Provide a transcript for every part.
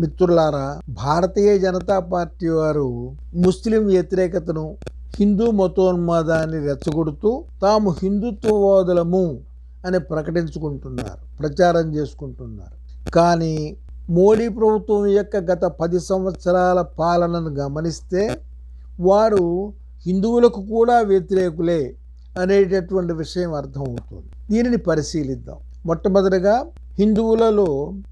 మిత్రులారా భారతీయ జనతా పార్టీ వారు ముస్లిం వ్యతిరేకతను హిందూ మతోన్మాదాన్ని రెచ్చగొడుతూ తాము హిందుత్వవాదులము అని ప్రకటించుకుంటున్నారు ప్రచారం చేసుకుంటున్నారు. కానీ మోడీ ప్రభుత్వం యొక్క గత పది సంవత్సరాల పాలనను గమనిస్తే వారు హిందువులకు కూడా వ్యతిరేకులే అనేటటువంటి విషయం అర్థమవుతుంది. దీనిని పరిశీలిద్దాం. మొట్టమొదటిగా హిందువులలో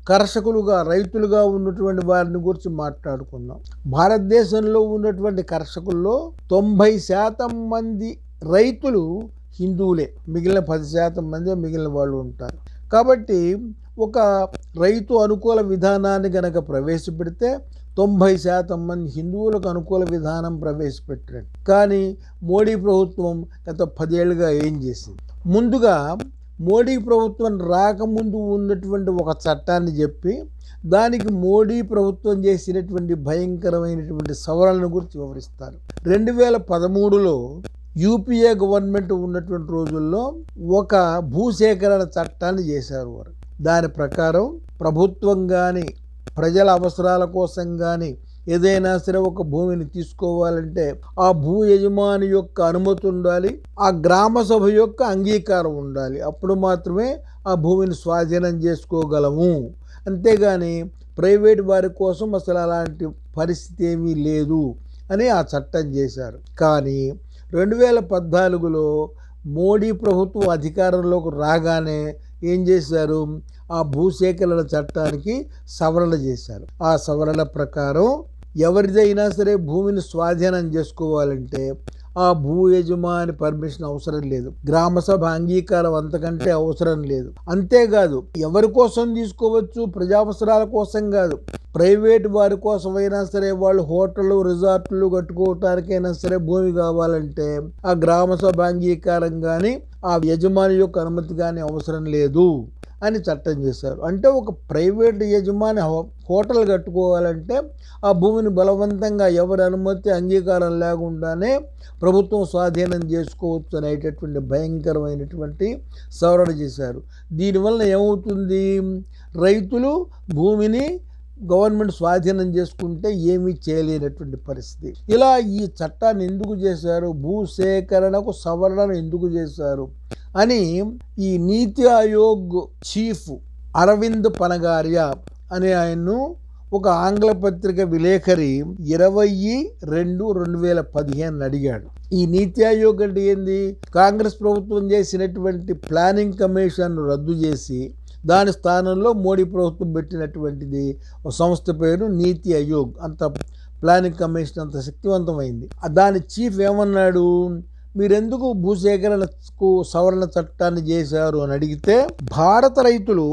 కర్షకులుగా రైతులుగా ఉన్నటువంటి వారిని గురించి మాట్లాడుకుందాం. భారతదేశంలో ఉన్నటువంటి కర్షకుల్లో తొంభై శాతం మంది రైతులు హిందువులే. మిగిలిన పది శాతం మంది మిగిలిన వాళ్ళు ఉంటారు. కాబట్టి ఒక రైతు అనుకూల విధానాన్ని గనక ప్రవేశపెడితే తొంభై శాతం మంది హిందువులకు అనుకూల విధానం ప్రవేశపెట్టాడు కానీ మోడీ ప్రభుత్వం గత పదేళ్ళుగా ఏం చేసింది? ముందుగా మోడీ ప్రభుత్వం రాకముందు ఉన్నటువంటి ఒక చట్టాన్ని చెప్పి దానికి మోడీ ప్రభుత్వం చేసినటువంటి భయంకరమైనటువంటి సవరణను గురించి వివరిస్తారు. రెండు వేల పదమూడులో యూపీఏ గవర్నమెంట్ ఉన్నటువంటి రోజుల్లో ఒక భూసేకరణ చట్టాన్ని చేశారు వారు. దాని ప్రకారం ప్రభుత్వం కానీ ప్రజల అవసరాల కోసం కానీ ఏదైనా సరే ఒక భూమిని తీసుకోవాలంటే ఆ భూ యజమాని యొక్క అనుమతి ఉండాలి ఆ గ్రామ సభ యొక్క అంగీకారం ఉండాలి. అప్పుడు మాత్రమే ఆ భూమిని స్వాధీనం చేసుకోగలము. అంతేగాని ప్రైవేట్ వారి కోసం అసలు అలాంటి పరిస్థితి ఏమీ లేదు అని ఆ చట్టం చేశారు. కానీ రెండు వేల పద్నాలుగులో మోడీ ప్రభుత్వం అధికారంలోకి రాగానే ఏం చేశారు? ఆ భూసేకరణ చట్టానికి సవరణ చేశారు. ఆ సవరణ ప్రకారం ఎవరిదైనా సరే భూమిని స్వాధీనం చేసుకోవాలంటే ఆ భూ యజమాని పర్మిషన్ అవసరం లేదు. గ్రామ సభ అంగీకారం అంతకంటే అవసరం లేదు. అంతేకాదు ఎవరి కోసం తీసుకోవచ్చు? ప్రజావసరాల కోసం కాదు. ప్రైవేట్ వారి కోసమైనా సరే వాళ్ళు హోటళ్ళు రిజార్ట్లు కట్టుకోవటానికైనా సరే భూమి కావాలంటే ఆ గ్రామ సభ అంగీకారం కానీ ఆ యజమాని యొక్క అనుమతి కానీ అవసరం లేదు. అని చట్టం చేశారు. అంటే ఒక ప్రైవేట్ యజమాని హో- హోటల్ కట్టుకోవాలంటే ఆ భూమిని బలవంతంగా ఎవరి అనుమతి అంగీకారం లేకుండానే ప్రభుత్వం స్వాధీనం చేసుకోవచ్చు అనేటటువంటి భయంకరమైనటువంటి సవరణ చేశారు. దీనివల్ల ఏమవుతుంది? రైతులు భూమిని గవర్నమెంట్ స్వాధీనం చేసుకుంటే ఏమీ చేయలేనటువంటి పరిస్థితి. ఇలా ఈ చట్టాన్ని ఎందుకు చేశారు? భూసేకరణకు సవరణను ఎందుకు చేశారు? అని ఈ నీతి ఆయోగ్ చీఫ్ అరవింద్ పనగారియా అనే ఆయన్ను ఒక ఆంగ్ల పత్రిక విలేకరి ఇరవై రెండు రెండు వేల పదిహేను అడిగాడు. ఈ నీతి ఆయోగ్ అంటే ఏంది? కాంగ్రెస్ ప్రభుత్వం చేసినటువంటి ప్లానింగ్ కమిషన్ రద్దు చేసి దాని స్థానంలో మోడీ ప్రభుత్వం పెట్టినటువంటిది ఒక సంస్థ పేరు నీతి ఆయోగ్. అంత ప్లానింగ్ కమిషన్ అంత శక్తివంతమైంది. దాని చీఫ్ ఏమన్నాడు? మీరెందుకు భూసేకరణకు సవరణ చట్టాన్ని చేశారు అని అడిగితే భారత రైతులు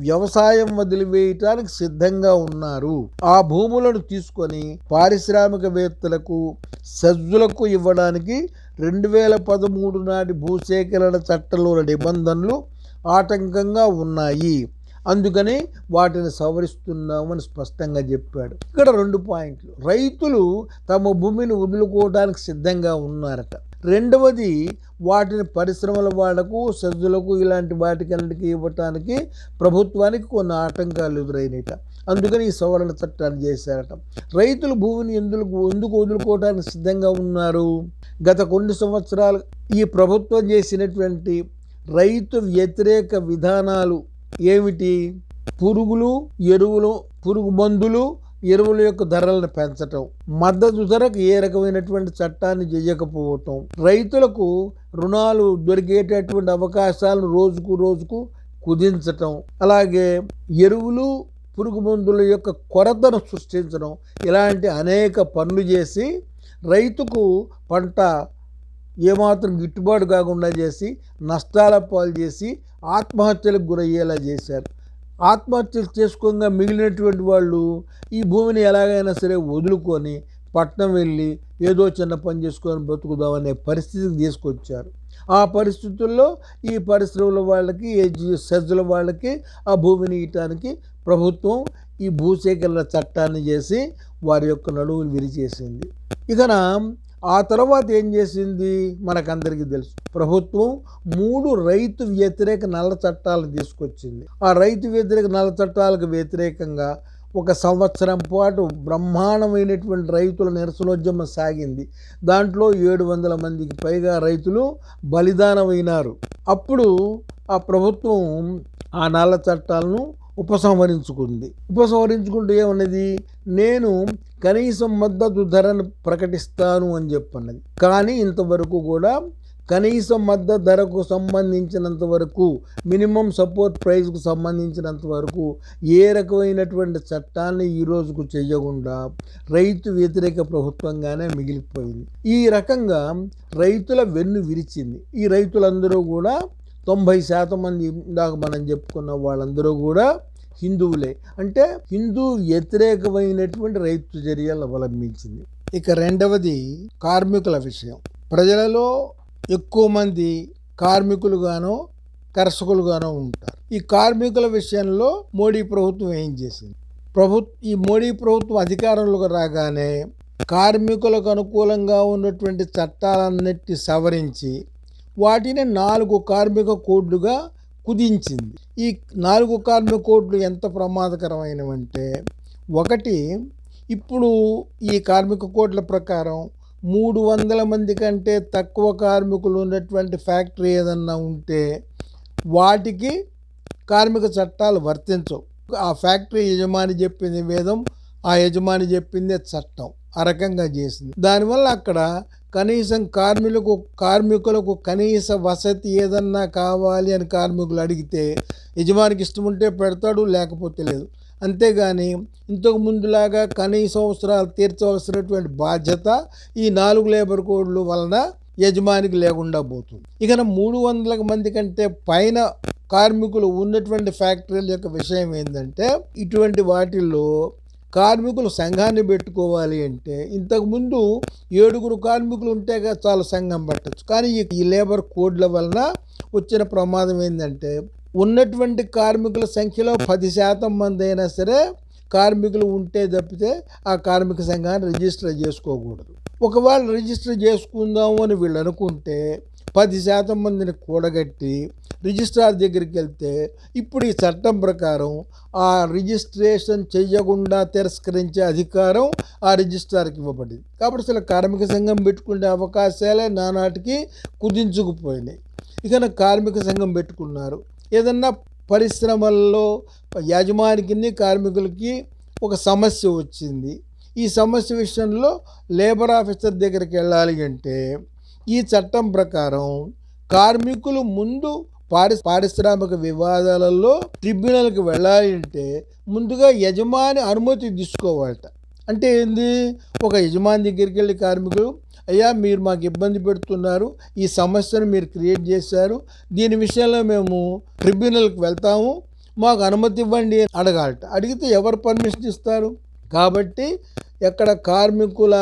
వ్యవసాయం వదిలివేయటానికి సిద్ధంగా ఉన్నారు. ఆ భూములను తీసుకొని పారిశ్రామికవేత్తలకు సజ్జులకు ఇవ్వడానికి రెండు వేల పదమూడు నాటి భూసేకరణ చట్టంలోని నిబంధనలు ఆటంకంగా ఉన్నాయి. అందుకని వాటిని సవరిస్తున్నామని స్పష్టంగా చెప్పాడు. ఇక్కడ రెండు పాయింట్లు. రైతులు తమ భూమిని వదులుకోవడానికి సిద్ధంగా ఉన్నారట. రెండవది వాటిని పరిశ్రమల వాళ్ళకు సజ్జులకు ఇలాంటి వాటికన్నిటికీ ఇవ్వటానికి ప్రభుత్వానికి కొన్ని ఆటంకాలు ఎదురైనట అందుకని ఈ సవరణ చట్టాన్ని చేశారట. రైతులు భూమిని ఎందుకు ఎందుకు వదులుకోవడానికి సిద్ధంగా ఉన్నారు? గత కొన్ని సంవత్సరాలు ఈ ప్రభుత్వం చేసినటువంటి రైతు వ్యతిరేక విధానాలు ఏమిటి? పురుగులు ఎరువులు పురుగు మందులు ఎరువుల యొక్క ధరలను పెంచటం మద్దతు ధరకు ఏ రకమైనటువంటి చట్టాన్ని చేయకపోవటం రైతులకు రుణాలు దొరికేటటువంటి అవకాశాలను రోజుకు రోజుకు కుదించటం అలాగే ఎరువులు పురుగు మందుల యొక్క కొరతను సృష్టించడం ఇలాంటి అనేక పనులు చేసి రైతుకు పంట ఏమాత్రం గిట్టుబాటు కాకుండా చేసి నష్టాల పాలు చేసి ఆత్మహత్యలకు గురయ్యేలా చేశారు. ఆత్మహత్యలు చేసుకోగా మిగిలినటువంటి వాళ్ళు ఈ భూమిని ఎలాగైనా సరే వదులుకొని పట్నం వెళ్ళి ఏదో చిన్న పని చేసుకొని బ్రతుకుదామనే పరిస్థితికి తీసుకొచ్చారు. ఆ పరిస్థితుల్లో ఈ పరిశ్రమల వాళ్ళకి సజ్జల వాళ్ళకి ఆ భూమిని ఇవ్వటానికి ప్రభుత్వం ఈ భూసేకరణ చట్టాన్ని చేసి వారి యొక్క నడువులు విరిచేసింది. ఇకన ఆ తర్వాత ఏం చేసింది? మనకందరికీ తెలుసు. ప్రభుత్వం మూడు రైతు వ్యతిరేక నల్ల చట్టాలు తీసుకొచ్చింది. ఆ రైతు వ్యతిరేక నల్ల చట్టాలకు వ్యతిరేకంగా ఒక సంవత్సరం పాటు బ్రహ్మాండమైనటువంటి రైతుల నిరసనోద్యమం సాగింది. దాంట్లో ఏడు వందల మందికి పైగా రైతులు బలిదానమైనారు. అప్పుడు ఆ ప్రభుత్వం ఆ నల్ల చట్టాలను ఉపసంహరించుకుంది. ఉపసంహరించుకుంటూ ఏమన్నది? నేను కనీసం మద్దతు ధరను ప్రకటిస్తాను అని చెప్పన్నది. కానీ ఇంతవరకు కూడా కనీసం మద్దతు ధరకు సంబంధించినంత వరకు మినిమం సపోర్ట్ ప్రైస్కు సంబంధించినంత వరకు ఏ రకమైనటువంటి చట్టాన్ని ఈ రోజుకు చేయకుండా రైతు వ్యతిరేక ప్రభుత్వంగానే మిగిలిపోయింది. ఈ రకంగా రైతుల వెన్ను విరిచింది. ఈ రైతులందరూ కూడా తొంభై శాతం మంది ఇందాక మనం చెప్పుకున్న వాళ్ళందరూ కూడా హిందువులే. అంటే హిందూ వ్యతిరేకమైనటువంటి రైతు చర్యలు అవలంబించింది ఇక రెండవది కార్మికుల విషయం. ప్రజలలో ఎక్కువ మంది కార్మికులుగానో కర్షకులుగానో ఉంటారు. ఈ కార్మికుల విషయంలో మోడీ ప్రభుత్వం ఏం చేసింది? ప్రభు ఈ మోడీ ప్రభుత్వం అధికారంలోకి రాగానే కార్మికులకు అనుకూలంగా ఉన్నటువంటి చట్టాలన్నిటి సవరించి వాటిని నాలుగు కార్మిక కోడ్లుగా కుదించింది. ఈ నాలుగు కార్మిక కోడ్లు ఎంత ప్రమాదకరమైనవంటే ఒకటి ఇప్పుడు ఈ కార్మిక కోడ్ల ప్రకారం మూడు వందల మంది కంటే తక్కువ కార్మికులు ఉన్నటువంటి ఫ్యాక్టరీ ఏదన్నా ఉంటే వాటికి కార్మిక చట్టాలు వర్తించవు. ఆ ఫ్యాక్టరీ యజమాని చెప్పింది వేదం ఆ యజమాని చెప్పిందే చట్టం ఆ రకంగా చేసింది. దానివల్ల అక్కడ కనీసం కార్మికులకు కార్మికులకు కనీస వసతి ఏదన్నా కావాలి అని కార్మికులు అడిగితే యజమానికి ఇష్టం ఉంటే పెడతాడు లేకపోతే లేదు. అంతేగాని ఇంతకు ముందులాగా కనీస అవసరాలు తీర్చవలసినటువంటి బాధ్యత ఈ నాలుగు లేబర్ కోడ్లు వలన యజమానికి లేకుండా పోతుంది. ఇక మూడు వందల మంది కంటే పైన కార్మికులు ఉన్నటువంటి ఫ్యాక్టరీల యొక్క విషయం ఏంటంటే ఇటువంటి వాటిల్లో కార్మికులు సంఘాన్ని పెట్టుకోవాలి అంటే ఇంతకుముందు ఏడుగురు కార్మికులు ఉంటే చాలా సంఘం పట్టచ్చు. కానీ ఈ- లేబర్ కోడ్ల వలన వచ్చిన ప్రమాదం ఏంటంటే ఉన్నటువంటి కార్మికుల సంఖ్యలో పది శాతం మంది అయినా సరే కార్మికులు ఉంటే తప్పితే ఆ కార్మిక సంఘాన్ని రిజిస్టర్ చేసుకోకూడదు. ఒకవేళ రిజిస్టర్ చేసుకుందాము అని వీళ్ళు అనుకుంటే పది శాతం మందిని కూడగట్టి రిజిస్ట్రార్ దగ్గరికి వెళ్తే ఇప్పుడు ఈ చట్టం ప్రకారం ఆ రిజిస్ట్రేషన్ చేయకుండా తిరస్కరించే అధికారం ఆ రిజిస్ట్రార్కి ఇవ్వబడింది. కాబట్టి అసలు కార్మిక సంఘం పెట్టుకునే అవకాశాలే నానాటికి కుదించుకుపోయినాయి. ఇక కార్మిక సంఘం పెట్టుకున్నారు. ఏదన్నా పరిశ్రమల్లో యాజమానికి కార్మికులకి ఒక సమస్య వచ్చింది. ఈ సమస్య విషయంలో లేబర్ ఆఫీసర్ దగ్గరికి వెళ్ళాలి అంటే ఈ చట్టం ప్రకారం కార్మికులు ముందు పారి పారిశ్రామిక వివాదాలలో ట్రిబ్యునల్కి వెళ్ళాలి అంటే ముందుగా యజమాని అనుమతి తీసుకోవాలట. అంటే ఏంది? ఒక యజమాని దగ్గరికి వెళ్ళి కార్మికులు అయ్యా మీరు మాకు ఇబ్బంది పెడుతున్నారు. ఈ సమస్యను మీరు క్రియేట్ చేశారు. దీని విషయంలో మేము ట్రిబ్యునల్కి వెళ్తాము. మాకు అనుమతి ఇవ్వండి అడగాలట. అడిగితే ఎవరు పర్మిషన్ ఇస్తారు? కాబట్టి ఎక్కడ కార్మికుల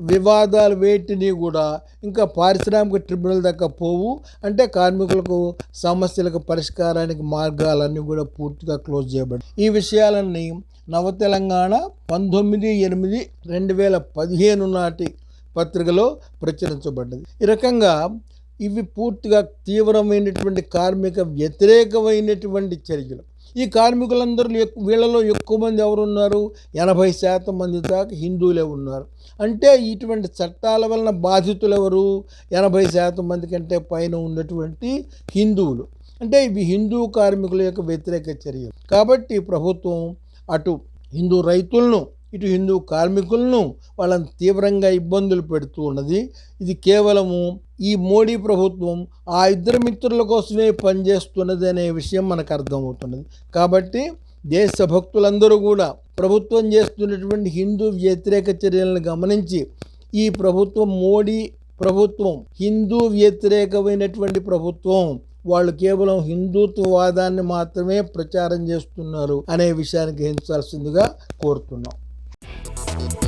వివాదాలు వేటిని కూడా ఇంకా పారిశ్రామిక ట్రిబ్యునల్ దాకా పోవు. అంటే కార్మికులకు సమస్యలకు పరిష్కారానికి మార్గాలన్నీ కూడా పూర్తిగా క్లోజ్ చేయబడి ఈ విషయాలన్నీ నవ తెలంగాణ పంతొమ్మిది ఎనిమిది రెండు వేల పదిహేను నాటి పత్రికలో ప్రచురించబడ్డది. ఈ రకంగా ఇవి పూర్తిగా తీవ్రమైనటువంటి కార్మిక వ్యతిరేకమైనటువంటి చర్యలు. ఈ కార్మికులందరూ ఎక్- వీళ్ళలో ఎక్కువ మంది ఎవరున్నారు? ఎనభై శాతం మంది దాకా హిందువులే ఉన్నారు. అంటే ఇటువంటి చట్టాల వలన బాధితులు ఎవరు? ఎనభై శాతం మంది కంటే పైన ఉన్నటువంటి హిందువులు. అంటే ఇవి హిందూ కార్మికుల యొక్క వ్యతిరేక చర్యలు. కాబట్టి ప్రభుత్వం అటు హిందూ రైతులను ఇటు హిందూ కార్మికులను వాళ్ళని తీవ్రంగా ఇబ్బందులు పెడుతూ ఉన్నది. ఇది కేవలము ఈ మోడీ ప్రభుత్వం ఆ ఇద్దరు మిత్రుల కోసమే పనిచేస్తున్నది అనే విషయం మనకు అర్థమవుతున్నది. కాబట్టి దేశభక్తులందరూ కూడా ప్రభుత్వం చేస్తున్నటువంటి హిందూ వ్యతిరేక చర్యలను గమనించి ఈ ప్రభుత్వం మోడీ ప్రభుత్వం హిందూ వ్యతిరేకమైనటువంటి ప్రభుత్వం వాళ్ళు కేవలం హిందుత్వవాదాన్ని మాత్రమే ప్రచారం చేస్తున్నారు అనే విషయాన్ని గ్రహించాల్సిందిగా కోరుతున్నాం. Thank you.